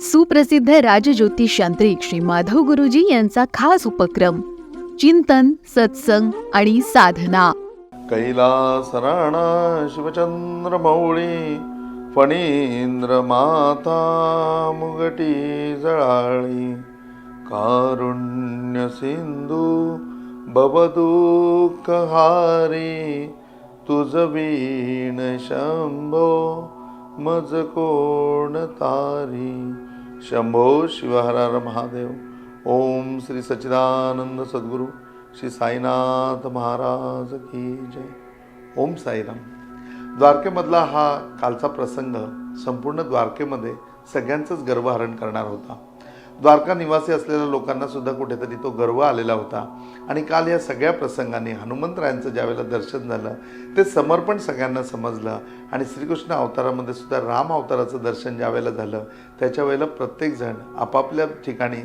सुप्रसिद्ध राजज्योतिष यांत्रिक श्री माधव गुरुजी यांचा खास उपक्रम चिंतन सत्संग आणि साधना. कैलासराणा शिवचंद्र मौळी फणींद्र माता मुगटी जळाळी कारुण्य सिंधू बबदुःख हारी तुझ वीण शंभो मज कोण तारी? शंभो शिवहरार महादेव। ओम श्री सच्चिदानंद सद्गुरू श्री साईनाथ महाराज की जय। ओम साईराम। द्वारकेमधला हा कालचा प्रसंग संपूर्ण द्वारकेमध्ये सगळ्यांचंच गर्वहरण करणार होता. द्वारका निवासी असलेल्या लोकांना सुद्धा कुठेतरी तो गर्व आलेला होता. आणि काल या सगळ्या प्रसंगाने हनुमंतरायांचं ज्यावेळेला दर्शन झालं ते समर्पण सगळ्यांना समजलं. आणि श्रीकृष्ण अवतारामध्ये सुद्धा राम अवताराचं दर्शन ज्यावेळेला झालं त्याच्या वेळेला प्रत्येकजण आपापल्या ठिकाणी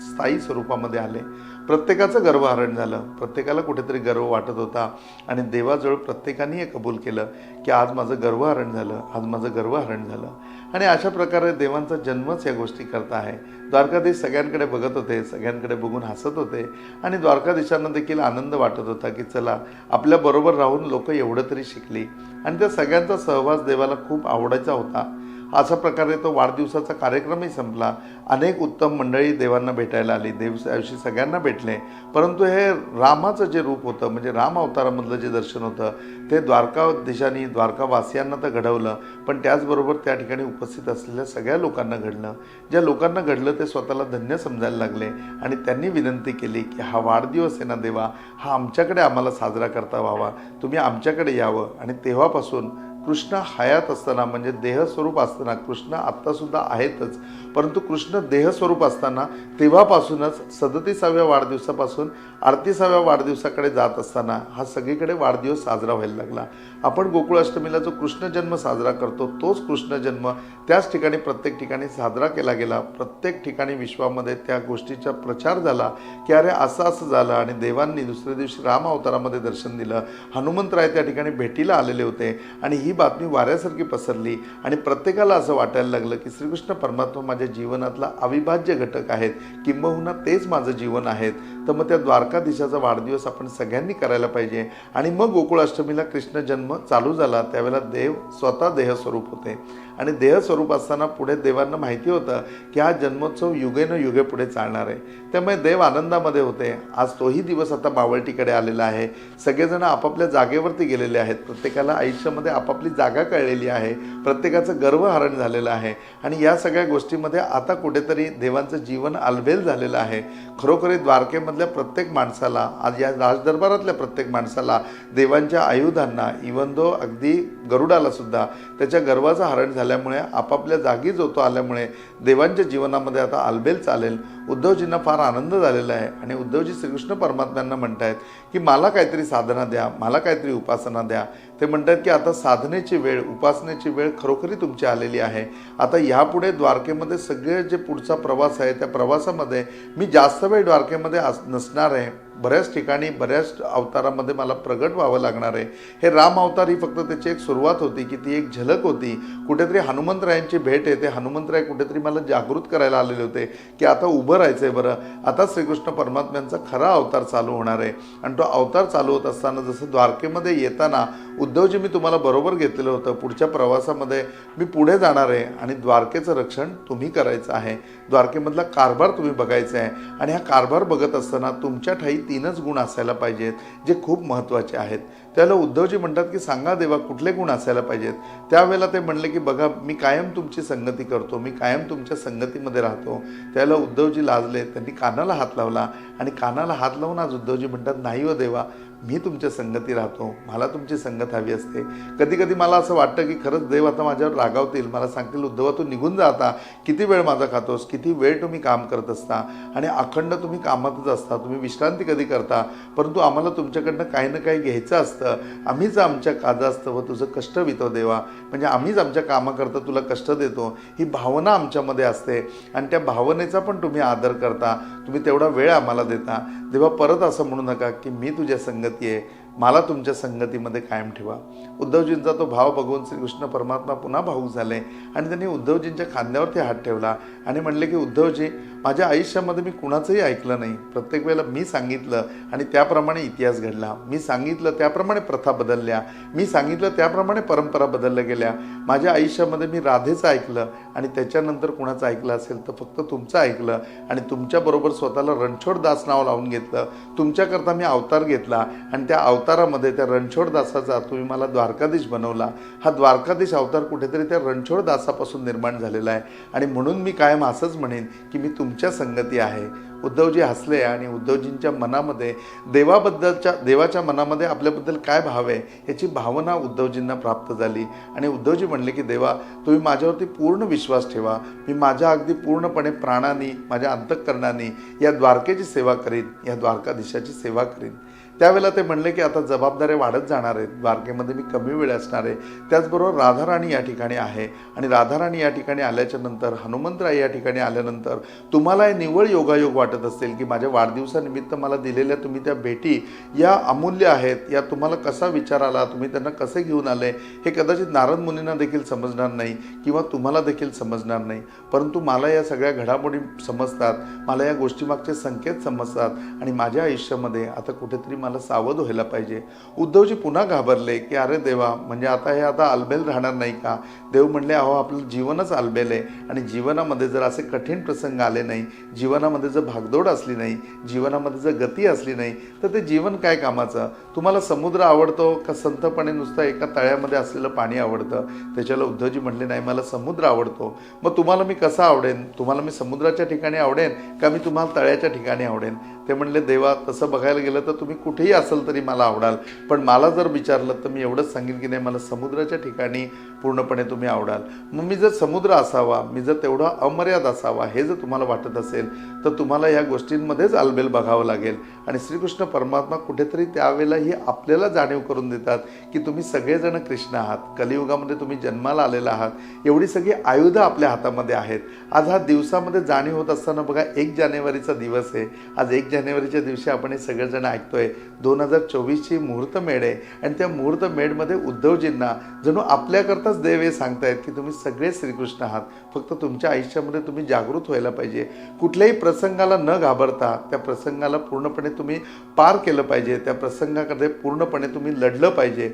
स्थायी स्वरूपामध्ये आले. प्रत्येकाचं गर्वहरण झालं. प्रत्येकाला कुठेतरी गर्व वाटत होता. आणि देवाजवळ प्रत्येकाने हे कबूल केलं की आज माझं गर्वहरण झालं आज माझं गर्वहरण झालं. आणि अशा प्रकारे देवांचा जन्मच या गोष्टी करत आहे. द्वारकाधीश सगळ्यांकडे बघत होते सगळ्यांकडे बघून हसत होते. आणि द्वारकाधीशांना देखील आनंद वाटत होता की चला आपल्याबरोबर राहून लोक एवढं तरी शिकली. आणि त्या सगळ्यांचा सहवास देवाला खूप आवडायचा होता. अशा प्रकारे तो वाढदिवसाचा कार्यक्रमही संपला. अनेक उत्तम मंडळी देवांना भेटायला आली देवशी सगळ्यांना भेटले. परंतु हे रामाचं जे रूप होतं म्हणजे राम अवतारामधलं जे दर्शन होतं ते द्वारकादेशानी द्वारकावासियांना तर घडवलं पण त्याचबरोबर त्या ठिकाणी उपस्थित असलेल्या सगळ्या लोकांना घडलं. ज्या लोकांना घडलं ते स्वतःला धन्य समजायला लागले आणि त्यांनी विनंती केली की हा वाढदिवस आहे ना देवा हा आमच्याकडे आम्हाला साजरा करता व्हावा. तुम्ही आमच्याकडे यावं आणि तेव्हापासून कृष्ण हयात असताना म्हणजे देहस्वरूप असताना कृष्ण आत्तासुद्धा आहेतच. परंतु कृष्ण देहस्वरूप असताना तेव्हापासूनच सदतीसाव्या वाढदिवसापासून अडतीसाव्या वाढदिवसाकडे जात असताना हा सगळीकडे वाढदिवस साजरा व्हायला लागला. आपण गोकुळाष्टमीला जो कृष्ण जन्म साजरा करतो तोच कृष्ण जन्म त्याच ठिकाणी प्रत्येक ठिकाणी साजरा केला गेला. प्रत्येक ठिकाणी विश्वामध्ये त्या गोष्टीचा प्रचार झाला की अरे असं असं झालं आणि देवांनी दुसऱ्या दिवशी राम अवतारामध्ये दर्शन दिलं. हनुमंतराय त्या ठिकाणी भेटीला आलेले होते आणि ही बातमी वाऱ्यासारखी पसरली आणि प्रत्येकाला असं वाटायला लागलं की श्रीकृष्ण परमात्मा माझ्या जीवनातला अविभाज्य घटक आहेत. किंबहुना तेच माझं जीवन आहेत. तर मग त्या द्वारकाधीशाचा वाढदिवस आपण सगळ्यांनी करायला पाहिजे. आणि मग गोकुळाष्टमीला कृष्ण जन्म चालू झाला त्यावेळेला देव स्वतः देहस्वरूप होते. आणि देहस्वरूप असताना पुढे देवांना माहिती होतं की हा जन्मोत्सव युगेनं युगे पुढे चालणार आहे. त्यामुळे देव आनंदामध्ये होते. आज तोही दिवस आता मावळटीकडे आलेला आहे. सगळेजण आपापल्या जागेवरती गेलेले आहेत. प्रत्येकाला आयुष्यामध्ये आपापली जागा कळलेली आहे. प्रत्येकाचं गर्वहरण झालेलं आहे. आणि या सगळ्या गोष्टीमध्ये आता कुठेतरी देवांचं जीवन आलबेल झालेलं आहे. खरोखरी द्वारकेमधल्या प्रत्येक माणसाला आज या राजदरबारातल्या प्रत्येक माणसाला देवांच्या आयुधांना इवन दो अगदी गरुडालासुद्धा त्याच्या गर्वाचं हरण झाल्यामुळे आपापल्या जागी जो तो आल्यामुळे देवांच्या जीवनामध्ये आता आलबेल चालेल. उद्धवजींना फार आनंद झालेला आहे. आणि उद्धवजी श्रीकृष्ण परमात्म्यांना म्हणत आहेत की मला काहीतरी साधना द्या मला काहीतरी उपासना द्या. ते म्हणतात की आता साधनेची वेळ उपासनेची वेळ खरोखरी तुमची आलेली आहे. आता ह्यापुढे द्वारकेमध्ये सगळे जे पुढचा प्रवास आहे त्या प्रवासामध्ये मी जास्त वेळ द्वारकेमध्ये अस नसणार आहे. बऱ्याच ठिकाणी बऱ्याच अवतारामध्ये मला प्रगट व्हावं लागणार आहे. हे राम अवतार ही फक्त त्याची एक सुरुवात होती की ती एक झलक होती. कुठेतरी हनुमंतरायांची भेट येते. हनुमंतराय कुठेतरी मला जागृत करायला आलेले होते की आता उभं राहायचं आहे बरं. आता श्रीकृष्ण परमात्म्यांचा खरा अवतार चालू होणार आहे. आणि तो अवतार चालू होत असताना जसं द्वारकेमध्ये येताना उद्धवजी मी तुम्हाला बरोबर घेतलेलं होतं. पुढच्या प्रवासामध्ये मी पुढे जाणार आहे आणि द्वारकेचं रक्षण तुम्ही करायचं आहे. द्वारकेमधला कारभार तुम्ही बघायचा आहे. आणि हा कारभार बघत असताना तुमच्या ठाई तीनच गुण असायला पाहिजेत जे खूप महत्त्वाचे आहेत. त्याला उद्धवजी म्हणतात की सांगा देवा कुठले गुण असायला पाहिजेत? त्यावेळेला ते म्हणले की बघा मी कायम तुमची संगती करतो मी कायम तुमच्या संगतीमध्ये राहतो. त्याला उद्धवजी लाजले त्यांनी कानाला हात लावला आणि कानाला हात लावून आज उद्धवजी म्हणतात नाही हो देवा मी तुमच्या संगती राहतो मला तुमची संगत हवी असते. कधी कधी मला असं वाटतं की खरंच देव आता माझ्यावर रागावतील. मला सांगतील उद्धवा तू निघून जा आता. किती वेळ माझा खातोस? किती वेळ तुम्ही काम करत असता? आणि अखंड तुम्ही कामातच असता. तुम्ही विश्रांती कधी करता? परंतु आम्हाला तुमच्याकडनं काही ना काही घ्यायचं असतं. आम्हीच आमच्या काजास्तव व तुझं कष्ट वितो देवा. म्हणजे आम्हीच आमच्या कामाकरता तुला कष्ट देतो. ही भावना आमच्यामध्ये असते. आणि त्या भावनेचा पण तुम्ही आदर करता. तुम्ही तेवढा वेळ आम्हाला देता. देवा परत असं म्हणू नका की मी तुझ्या संगती आहे. मला तुमच्या संगतीमध्ये कायम ठेवा. उद्धवजींचा तो भाव बघून श्रीकृष्ण परमात्मा पुन्हा भाऊक झाले आणि त्यांनी उद्धवजींच्या खांद्यावरती हात ठेवला आणि म्हणले की उद्धवजी माझ्या आयुष्यामध्ये मी कुणाचंही ऐकलं नाही. प्रत्येक वेळेला मी सांगितलं आणि त्याप्रमाणे इतिहास घडला. मी सांगितलं त्याप्रमाणे प्रथा बदलल्या. मी सांगितलं त्याप्रमाणे परंपरा बदलल्या गेल्या. माझ्या आयुष्यामध्ये मी राधेचं ऐकलं आणि त्याच्यानंतर कुणाचं ऐकलं असेल तर फक्त तुमचं ऐकलं आणि तुमच्याबरोबर स्वतःला रणछोड दास नाव लावून घेतलं. तुमच्याकरता मी अवतार घेतला आणि त्या अवतारामध्ये त्या रणछोड दासाचा तुम्ही मला द्वारकाधीश बनवला हा द्वारकाधीश अवतार कुठेतरी त्या रणछोड दासापासून निर्माण झालेला आहे. आणि म्हणून मी कायम असंच म्हणेन की मी तुमच्या संगती आहे. उद्धवजी हसले आणि उद्धवजींच्या मनामध्ये देवाबद्दलच्या देवाच्या मनामध्ये आपल्याबद्दल काय भाव आहे याची भावना उद्धवजींना प्राप्त झाली. आणि उद्धवजी म्हणले की देवा तुम्ही माझ्यावरती पूर्ण विश्वास ठेवा. मी माझ्या अगदी पूर्णपणे प्राणाने माझ्या अंतःकरणाने या द्वारकेची सेवा करीन या द्वारकाधीशाची सेवा करीन. त्यावेळेला ते म्हणले की आता जबाबदाऱ्या वाढत जाणार आहेत. द्वारकेमध्ये मी कमी वेळ असणार आहे. त्याचबरोबर राधाराणी या ठिकाणी आहे. आणि राधाराणी या ठिकाणी आल्याच्यानंतर हनुमंतराय या ठिकाणी आल्यानंतर तुम्हाला हे निव्वळ योगायोग वाटत असेल की माझ्या वाढदिवसानिमित्त मला दिलेल्या तुम्ही त्या भेटी या अमूल्य आहेत. या तुम्हाला कसा विचार आला? तुम्ही त्यांना कसे घेऊन आले? हे कदाचित नारद मुनींना देखील समजणार नाही किंवा तुम्हाला देखील समजणार नाही. परंतु मला या सगळ्या घडामोडी समजतात. मला या गोष्टीमागचे संकेत समजतात. आणि माझ्या आयुष्यामध्ये आता कुठेतरी मला सावध व्हायला पाहिजे. उद्धवजी पुन्हा घाबरले की अरे देवा म्हणजे आता हे आता आलबेल राहणार नाही का? देव म्हणले अहो आपलं जीवनच आलबेल आहे आणि जीवनामध्ये जर असे कठीण प्रसंग आले नाही जीवनामध्ये जर भागदौड असली नाही जीवनामध्ये जर गती असली नाही तर ते जीवन काय कामाचं? तुम्हाला समुद्र आवडतो का? संतपणे नुसतं एका तळ्यामध्ये असलेलं पाणी आवडतं? त्याच्याला उद्धवजी म्हणले नाही मला समुद्र आवडतो. मग तुम्हाला मी कसा आवडेन? तुम्हाला मी समुद्राच्या ठिकाणी आवडेन का? मी तुम्हाला तळ्याच्या ठिकाणी आवडेन? ते म्हणले देवा तसं बघायला गेलं तर तुम्ही कुठेही असाल तरी मला आवडाल. पण मला जर विचारलं तर मी एवढंच सांगेन की नाही मला समुद्राच्या ठिकाणी पूर्णपणे तुम्ही आवडाल. मग मी जर समुद्र असावा मी जर तेवढा अमर्याद असावा हे जर तुम्हाला वाटत असेल तर तुम्हाला या गोष्टींमध्येच आलबेल बघावं लागेल. आणि श्रीकृष्ण परमात्मा कुठेतरी त्यावेळेला ही आपल्याला जाणीव करून देतात की तुम्ही सगळेजण कृष्ण आहात कलियुगामध्ये तुम्ही जन्माला आलेला आहात. एवढी सगळी आयुधं आपल्या हातामध्ये आहेत. आज हा दिवसामध्ये जाणीव होत असताना बघा एक जानेवारीचा दिवस आहे. आज एक जानेवारीच्या दिवशी आपण हे सगळेजण ऐकतोय. दोन हजार चोवीसची मुहूर्तमेढ आहे. आणि त्या मुहूर्तमेढमध्ये उद्धवजींना जणू आपल्याकरताच देव हे सांगतायत की तुम्ही सगळे श्रीकृष्ण आहात. फक्त तुमच्या आयुष्यामध्ये तुम्ही जागृत व्हायला पाहिजे. कुठल्याही प्रसंगाला न घाबरता त्या प्रसंगाला पूर्णपणे तुम्ही पार केलं पाहिजे. त्या प्रसंगाकडे पूर्णपणे तुम्ही लढलं पाहिजे.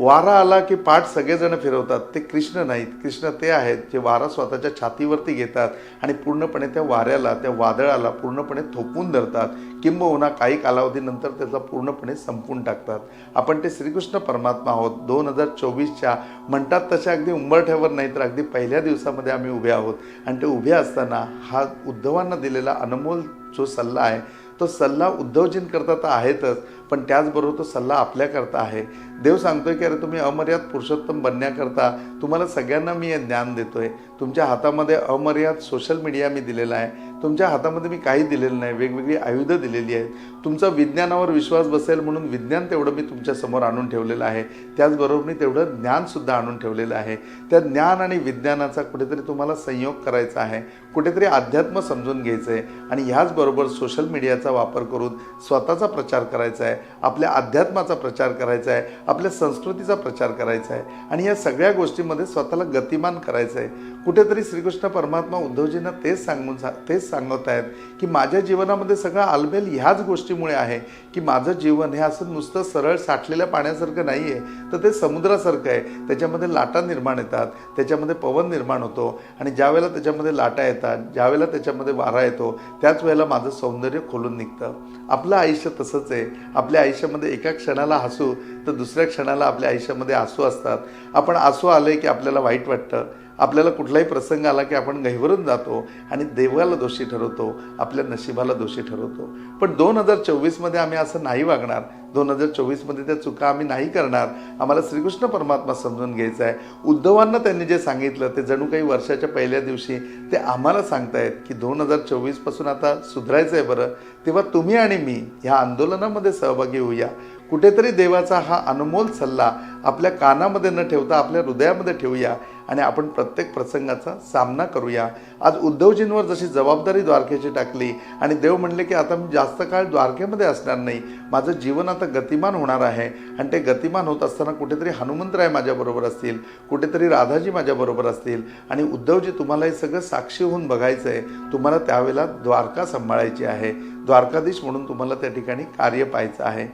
वारा आला की पाठ सगळेजण फिरवतात. ते कृष्ण नाहीत. कृष्ण ते आहेत जे वारा स्वतःच्या छातीवरती घेतात आणि पूर्णपणे त्या वाऱ्याला त्या वादळाला पूर्णपणे थोपून धरतात. किंबहुना काही कालावधीनंतर त्याचा पूर्णपणे संपून टाकतात. आपण ते श्रीकृष्ण परमात्मा आहोत. दोन हजार चोवीसच्या म्हणतात तशा अगदी उंबरठ्यावर नाही तर अगदी पहिल्या दिवसामध्ये आम्ही उभे आहोत. आणि ते उभे असताना हा उद्धवांना दिलेला अनमोल जो सल्ला आहे तो सल्ला उद्धवजींकरता तर आहेतच पण त्याचबरोबर तो सल्ला आपल्याकरता आहे. देव सांगतोय की अरे तुम्ही अमर्याद पुरुषोत्तम बनण्याकरता तुम्हाला सगळ्यांना मी हे ज्ञान देतोय. तुमच्या हातामध्ये अमर्याद सोशल मीडिया मी दिलेला आहे. तुमच्या हातामध्ये मी काही दिलेलं नाही वेगवेगळी आयुधं दिलेली आहेत. तुमचा विज्ञानावर विश्वास बसेल म्हणून विज्ञान तेवढं मी तुमच्यासमोर आणून ठेवलेलं आहे. त्याचबरोबर मी तेवढं ज्ञानसुद्धा आणून ठेवलेलं आहे. त्या ज्ञान आणि विज्ञानाचा कुठेतरी तुम्हाला संयोग करायचा आहे. कुठेतरी अध्यात्म समजून घ्यायचं आहे आणि ह्याचबरोबर सोशल मीडियाचा वापर करून स्वतःचा प्रचार करायचा आहे आपल्या अध्यात्माचा प्रचार करायचा आहे आपल्या संस्कृतीचा प्रचार करायचा आहे आणि या सगळ्या गोष्टींमध्ये स्वतःला गतिमान करायचं आहे कुठेतरी श्रीकृष्ण परमात्मा उद्धवजींना तेच सांगून सा तेच सांगत आहेत की माझ्या जीवनामध्ये सगळं आलबेल ह्याच गोष्टीमुळे आहे की माझं जीवन हे असं नुसतं सरळ साठलेल्या पाण्यासारखं नाही आहे तर ते समुद्रासारखं आहे. त्याच्यामध्ये लाटा निर्माण येतात. त्याच्यामध्ये पवन निर्माण होतो. आणि ज्या वेळेला त्याच्यामध्ये लाटा येतात ज्या वेळेला त्याच्यामध्ये वारा येतो त्याच वेळेला माझं सौंदर्य खोलून निघतं. आपलं आयुष्य तसंच आहे. आपल्या आयुष्यामध्ये एका क्षणाला हसू तर दुसऱ्या क्षणाला आपल्या आयुष्यामध्ये आसू असतात. आपण आसू आले की आपल्याला वाईट वाटतं. आपल्याला कुठलाही प्रसंग आला की आपण गहिवरून जातो आणि देवाला दोषी ठरवतो आपल्या नशिबाला दोषी ठरवतो. पण दोन हजार चोवीसमध्ये आम्ही असं नाही वागणार. दोन हजार चोवीसमध्ये त्या चुका आम्ही नाही करणार. आम्हाला श्रीकृष्ण परमात्मा समजून घ्यायचा आहे. उद्धवांना त्यांनी जे सांगितलं ते जणू काही वर्षाच्या पहिल्या दिवशी ते आम्हाला सांगतायत की दोन हजार चोवीसपासून आता सुधारायचं आहे बरं. तेव्हा तुम्ही आणि मी ह्या आंदोलनामध्ये सहभागी होऊया. कुठेतरी देवाचा हा अनमोल सल्ला आपल्या कानामध्ये न ठेवता आपल्या हृदयामध्ये ठेवूया आणि आपण प्रत्येक प्रसंगाचा सामना करूया. आज उद्धवजींवर जशी जबाबदारी द्वारकेची टाकली आणि देव म्हणले की आता मी जास्त काळ द्वारकेमध्ये असणार नाही. माझं जीवन आता गतिमान होणार आहे. आणि ते गतिमान होत असताना कुठेतरी हनुमंतराय माझ्याबरोबर असतील कुठेतरी राधाजी माझ्याबरोबर असतील आणि उद्धवजी तुम्हाला हे सगळं साक्षी होऊन बघायचं आहे तुम्हाला त्यावेळेला द्वारका सांभाळायची आहे. द्वारकाधीश म्हणून तुम्हाला त्या ठिकाणी कार्य पाहायचं आहे.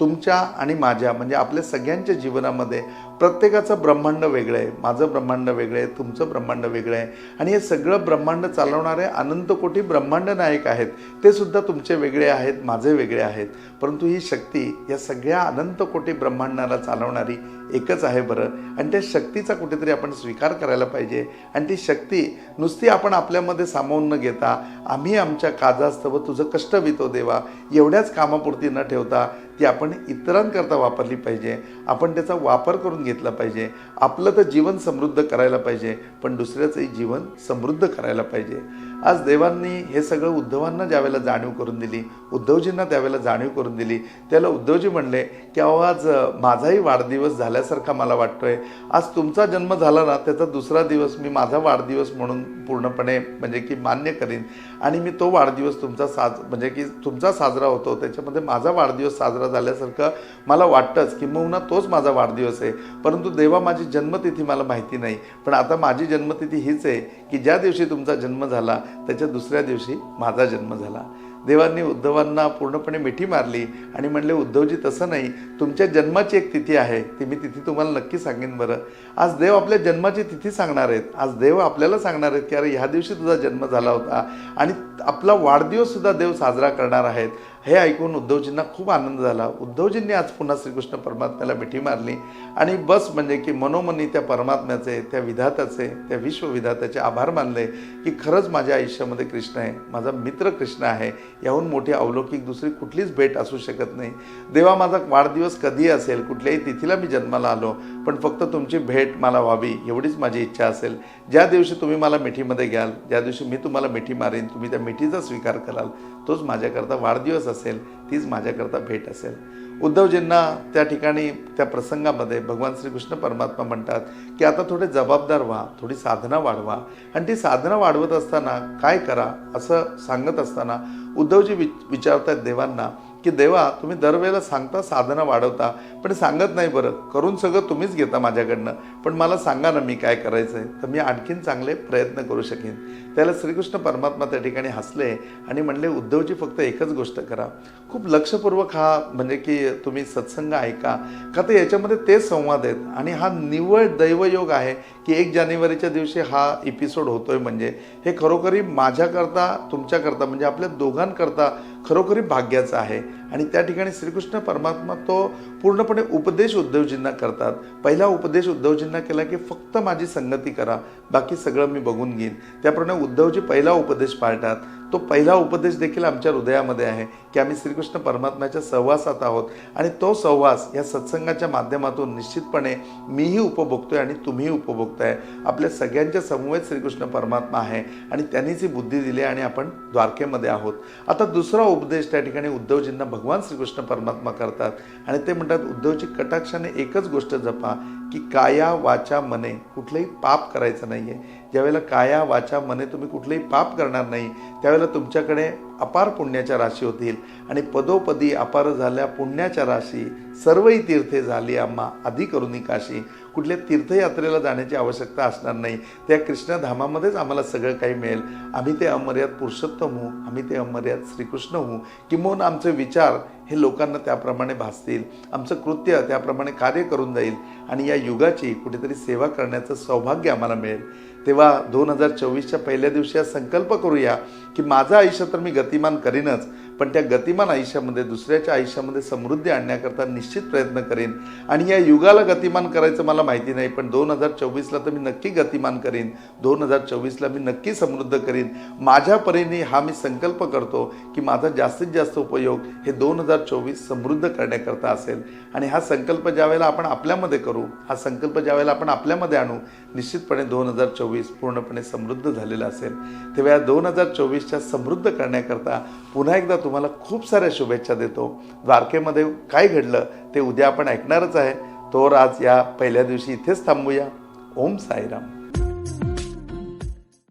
तुमच्या आणि माझ्या म्हणजे आपल्या सगळ्यांच्या जीवनामध्ये प्रत्येकाचं ब्रह्मांड वेगळं आहे. माझं ब्रह्मांड वेगळं आहे तुमचं ब्रह्मांड वेगळं आहे. आणि हे सगळं ब्रह्मांड चालवणारे अनंतकोटी ब्रह्मांड नायक आहेत. ते सुद्धा तुमचे वेगळे आहेत माझे वेगळे आहेत. परंतु ही शक्ती या सगळ्या अनंतकोटी ब्रह्मांडाला चालवणारी एकच आहे बरं. आणि त्या शक्तीचा कुठेतरी आपण स्वीकार करायला पाहिजे. आणि ती शक्ती नुसती आपण आपल्यामध्ये सामावून न घेता आम्ही आमच्या काजास्तव तुझं कष्ट वितो देवा. एवढ्याच कामापुरती न ठेवता ती आपण इतरांकरता वापरली पाहिजे. आपण त्याचा वापर करून घेतला पाहिजे. आपलं तर जीवन समृद्ध करायला पाहिजे पण दुसऱ्याचंही जीवन समृद्ध करायला पाहिजे. आज देवांनी हे सगळं उद्धवांना ज्यावेळेला जाणीव करून दिली उद्धवजींना त्यावेळेला जाणीव करून दिली त्याला उद्धवजी म्हणले की अहो आज माझाही वाढदिवस झाल्यासारखा मला वाटतोय. आज तुमचा जन्म झाला ना त्याचा दुसरा दिवस मी माझा वाढदिवस म्हणून पूर्णपणे म्हणजे की मान्य करीन. आणि मी तो वाढदिवस तुमचा साज म्हणजे की तुमचा साजरा होतो त्याच्यामध्ये माझा वाढदिवस साजरा झाल्यासारखं मला वाटतंच किंबहुना तोच माझा वाढदिवस आहे. परंतु देवा माझी जन्मतिथी मला माहिती नाही. पण आता माझी जन्मतिथी हीच आहे की ज्या दिवशी तुमचा जन्म झाला त्याच्या दुसऱ्या दिवशी माझा जन्म झाला. देवांनी उद्धवांना पूर्णपणे मिठी मारली आणि म्हणले उद्धवजी तसं नाही. तुमच्या जन्माची एक तिथी आहे. ती मी तिथी तुम्हाला नक्की सांगेन बरं. आज देव आपल्या जन्माची तिथी सांगणार आहेत. आज देव आपल्याला सांगणार आहेत की अरे ह्या दिवशी तुझा जन्म झाला होता आणि आपला वाढदिवससुद्धा देव साजरा करणार आहेत. हे ऐकून उद्धवजींना खूप आनंद झाला. उद्धवजींनी आज पुन्हा श्रीकृष्ण परमात्म्याला मिठी मारली. आणि बस म्हणजे की मनोमनी त्या परमात्म्याचे त्या विधाताचे त्या विश्वविधाताचे आभार मानले की खरंच माझ्या आयुष्यामध्ये कृष्ण आहे. माझा मित्र कृष्ण आहे. याहून मोठी अवलौकिक दुसरी कुठलीच भेट असू शकत नाही. देवा माझा वाढदिवस कधी असेल कुठल्याही तिथीला मी जन्माला आलो पण फक्त तुमची भेट मला व्हावी एवढीच माझी इच्छा असेल. ज्या दिवशी तुम्ही मला मिठीमध्ये घ्याल ज्या दिवशी मी तुम्हाला मिठी मारेन तुम्ही त्या मिठीचा स्वीकार कराल तोच माझ्याकरता वाढदिवस असेल तीच माझ्याकरता भेट असेल. उद्धवजींना त्या ठिकाणी त्या प्रसंगामध्ये भगवान श्रीकृष्ण परमात्मा म्हणतात की आता थोडे जबाबदार व्हा थोडी साधना वाढवा. आणि ती साधना वाढवत असताना काय करा असं सांगत असताना उद्धवजी विच विचारतात देवांना की देवा तुम्ही दरवेळेला सांगता साधना वाढवता पण सांगत नाही बरं. करून सगळं तुम्हीच घेता माझ्याकडनं. पण मला सांगा ना मी काय करायचं आहे तर मी आणखीन चांगले प्रयत्न करू शकेन. त्याला श्रीकृष्ण परमात्मा त्या ठिकाणी हसले आणि म्हणले उद्धवजी फक्त एकच गोष्ट करा. खूप लक्षपूर्वक हा म्हणजे की तुम्ही सत्संग ऐका. का तर याच्यामध्ये तेच संवाद आहेत. आणि हा निव्वळ दैवयोग आहे की एक जानेवारीच्या दिवशी हा एपिसोड होतोय म्हणजे. हे खरोखरी माझ्याकरता तुमच्याकरता म्हणजे आपल्या दोघांकरता खरोखरी भाग्याचं आहे. आणि त्या ठिकाणी श्रीकृष्ण परमात्मा तो पूर्णपणे उपदेश उद्धवजींना करतात. पहिला उपदेश उद्धवजींना केला की फक्त माझी संगती करा बाकी सगळं मी बघून घेईन. त्याप्रमाणे उद्धवजी पहिला उपदेश पाळतात. तो पहिला उपदेश देखील आमच्या हृदयामध्ये आहे की आम्ही श्रीकृष्ण परमात्म्याच्या सहवासात आहोत आणि तो सहवास या सत्संगाच्या माध्यमातून निश्चितपणे मीही उपभोगतोय आणि तुम्हीही उपभोगताय. आपल्या सगळ्यांच्या समवेत श्रीकृष्ण परमात्मा आहे आणि त्यांनीच ही बुद्धी दिली आणि आपण द्वारकेमध्ये आहोत. आता दुसरा उपदेश त्या ठिकाणी उद्धवजींना भगवान श्रीकृष्ण परमात्मा करतात आणि ते म्हणजे म्हणतात उद्धवजी कटाक्षाने एकच गोष्ट जपा की काया वाचा मने. कुठलंही पाप करायचं नाही आहे ज्यावेळेला काया वाचा मने तुम्ही कुठलंही पाप करणार नाही त्यावेळेला तुमच्याकडे अपार पुण्याच्या राशी होतील. आणि पदोपदी अपार झाल्या पुण्याच्या राशी. सर्वही तीर्थे झाली आम्हा आधी करुनी काशी. कुठल्या तीर्थयात्रेला जाण्याची आवश्यकता असणार नाही. त्या कृष्णधामामध्येच आम्हाला सगळं काही मिळेल. आम्ही ते अमर्याद पुरुषोत्तम होऊ आम्ही ते अमर्याद श्रीकृष्ण होऊ. किंबहुना आमचे विचार हे लोकांना त्याप्रमाणे भासतील. आमचं कृत्य त्याप्रमाणे कार्य करून जाईल. आणि या युगाची कुठेतरी सेवा करण्याचं सौभाग्य आम्हाला मिळेल. तेव्हा दोन हजार चोवीसच्या पहिल्या दिवशी हा संकल्प करूया की माझं आयुष्य तर मी गतिमान करीनच पण त्या गतिमान आयुष्यामध्ये दुसऱ्याच्या आयुष्यामध्ये समृद्धी आणण्याकरता निश्चित प्रयत्न करेन. आणि या युगाला गतिमान करायचं मला माहिती नाही पण दोन हजार चोवीसला तर मी नक्की गतिमान करीन. दोन हजार चोवीसला मी नक्की समृद्ध करीन. माझ्या परीने हा मी संकल्प करतो की माझा जास्तीत जास्त उपयोग हे दोन हजार चोवीस समृद्ध करण्याकरता असेल. आणि हा संकल्प ज्यावेळेला आपण आपल्यामध्ये करू हा संकल्प ज्यावेळेला आपण आपल्यामध्ये आणू निश्चितपणे दोन हजार चोवीस पूर्णपणे समृद्ध झालेला असेल. तेव्हा या दोन हजार चोवीसच्या समृद्ध करण्याकरता पुन्हा एकदा तुम्हाला खूप साऱ्या शुभेच्छा देतो. द्वारकेमध्ये काय घडलं ते उद्या आपण ऐकणारच आहे. तोर आज या पहिल्या दिवशी इथेच थांबूया. ओम साईराम.